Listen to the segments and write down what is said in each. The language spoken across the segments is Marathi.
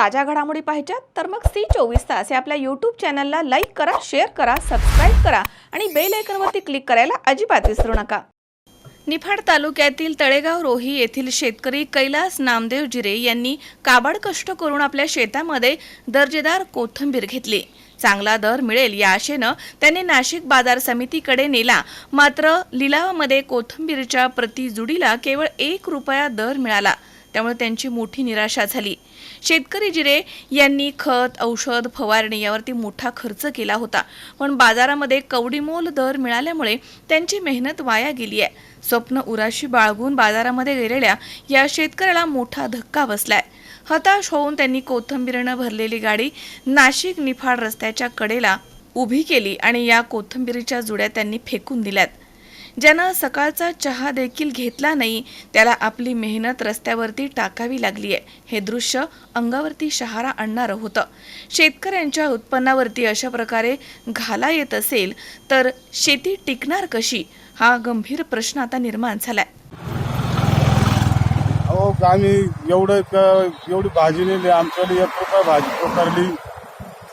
ताज्या घडामोडी पाहिजेत तर मग सी चोवीस तास या आपल्या यूट्यूब चॅनलला लाईक करा शेअर करा सबस्क्राईब करा आणि बेल आयकनवरती क्लिक करायला अजिबात विसरू नका. निफाड तालुक्यातील तळेगाव रोही येथील शेतकरी कैलास नामदेव जिरे यांनी काबाड कष्ट करून आपल्या शेतामध्ये दर्जेदार कोथंबीर घेतली. चांगला दर मिळेल या आशेनं त्यांनी नाशिक बाजार समितीकडे नेला. मात्र लिलावामध्ये कोथिंबीरच्या प्रति जुडीला केवळ एक रुपया दर मिळाला. त्यामुळे त्यांची मोठी निराशा झाली. शेतकरी जिरे यांनी खत औषध फवारणी यावरती मोठा खर्च केला होता. पण बाजारामध्ये कवडीमोल दर मिळाल्यामुळे त्यांची मेहनत वाया गेली आहे. स्वप्न उराशी बाळगून बाजारामध्ये गेलेल्या या शेतकऱ्याला मोठा धक्का बसलाय. हताश होऊन त्यांनी कोथंबीरनं भरलेली गाडी नाशिक निफाड रस्त्याच्या कडेला उभी केली आणि या कोथंबीरीच्या जुड्या त्यांनी फेकून दिल्यात. ज्यानं सकाळचा चहा देखील घेतला नाही त्याला आपली मेहनत रस्त्यावरती टाकावी लागली आहे हे दृश्य अंगावरती शहारा आणणारं होतं. शेतकऱ्यांच्या उत्पन्नावरती अशा प्रकारे घाला येत असेल तर शेती टिकणार कशी? हा गंभीर प्रश्न आता निर्माण झालाय. अहो आम्ही एवढं एवढी भाजी नेली आमच्याकडे एक रुपया भाजी पोकारली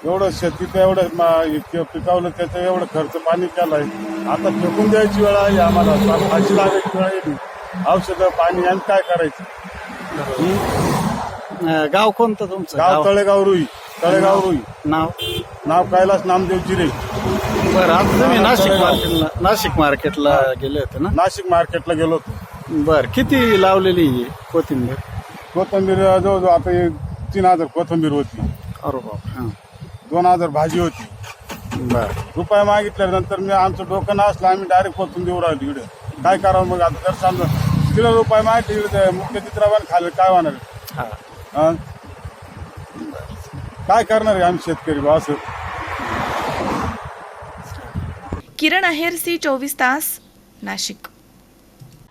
एवढं शेतीचं एवढं मा- पिकावलं त्याचं एवढं खर्च पाणी केलाय. आता फेकून द्यायची वेळ आहे आम्हाला आता भाजी लागायची वेळ येईल औषधं पाणी आणि काय करायचं? अं, गाव कोणतं तुमचं? गाव तळेगाव रुई. तळेगाव रुई. नाव? नाव कैलास नामदेव जिरे. बरं आता तुम्ही नाशिक मार्केटला नाशिक मार्केटला गेले होते ना? नाशिक मार्केटला गेलो होतो. बरं किती लावलेली ही कोथिंबीर? कोथंबीर जवळजवळ आता हे तीन हजार कोथंबीर होती. अरे बाप हां. दोन हजार भाजी होती. बरं. रुपये मागितल्यानंतर मी आमचं डोकं नसलं आम्ही डायरेक्ट पोचून देऊ राहिलो इकडे. काय करावं मग आता जर समजा किलो रुपये मागितले इकडे मुख्य चित्राबाने खाल्ले काय होणार? हां. हं? काय करणार आहे आम्ही शेतकरी बा असं? किरण आहेर सी चोवीस तास नाशिक.